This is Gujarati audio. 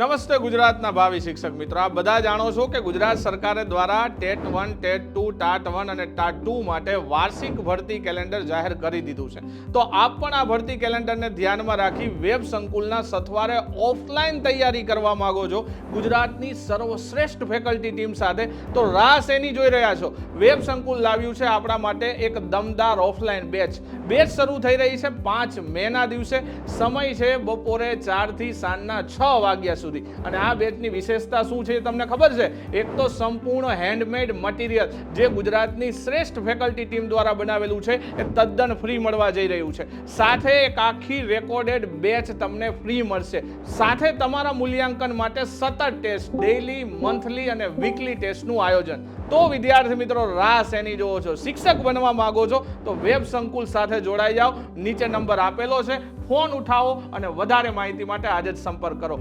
નમસ્તે ગુજરાતના ભાવિ શિક્ષક મિત્રો. આપ બધા જાણો છો કે ગુજરાત સરકાર દ્વારા TET one, TET two, TAT one અને ટાટ ટુ માટે વાર્ષિક ભરતી કેલેન્ડર જાહેર કરી દીધું છે. તો આપ પણ આ ભરતી કેલેન્ડરને ધ્યાનમાં રાખી વેબ સંકુલના સથવારે ઓફલાઈન તૈયારી કરવા માંગો છો. ગુજરાતની સર્વશ્રેષ્ઠ ફેકલ્ટી ટીમ સાથે તો રાહ શેની જોઈ રહ્યા છો. વેબ સંકુલ લાવ્યું છે આપણા માટે એક દમદાર ઓફલાઈન બેચ. બેચ શરૂ થઈ રહી છે પાંચ મેના દિવસે. સમય છે બપોરે ચારથી સાંજના છ વાગ્યા સુધી. અને આ બેચની વિશેષતા શું છે એ તમને ખબર છે? એક તો સંપૂર્ણ હેન્ડમેડ મટીરિયલ જે ગુજરાતની શ્રેષ્ઠ ફેકલ્ટી ટીમ દ્વારા બનાવેલું છે, એ તદ્દન ફ્રી મળવા જઈ રહ્યું છે. સાથે એક આખી રેકોર્ડેડ બેચ તમને ફ્રી મળશે. સાથે તમારા મૂલ્યાંકન માટે સતત ટેસ્ટ ડેઇલી મંથલી અને વીકલી ટેસ્ટનું આયોજન. તો વિદ્યાર્થી મિત્રો રાહ શેની જોવો છો. શિક્ષક બનવા માંગો છો, તો વેબ સંકુલ સાથે જોડાઈ જાઓ. નીચે નંબર આપેલો છે. ફોન ઉઠાવો અને વધારે માહિતી માટે આજે જ સંપર્ક કરો.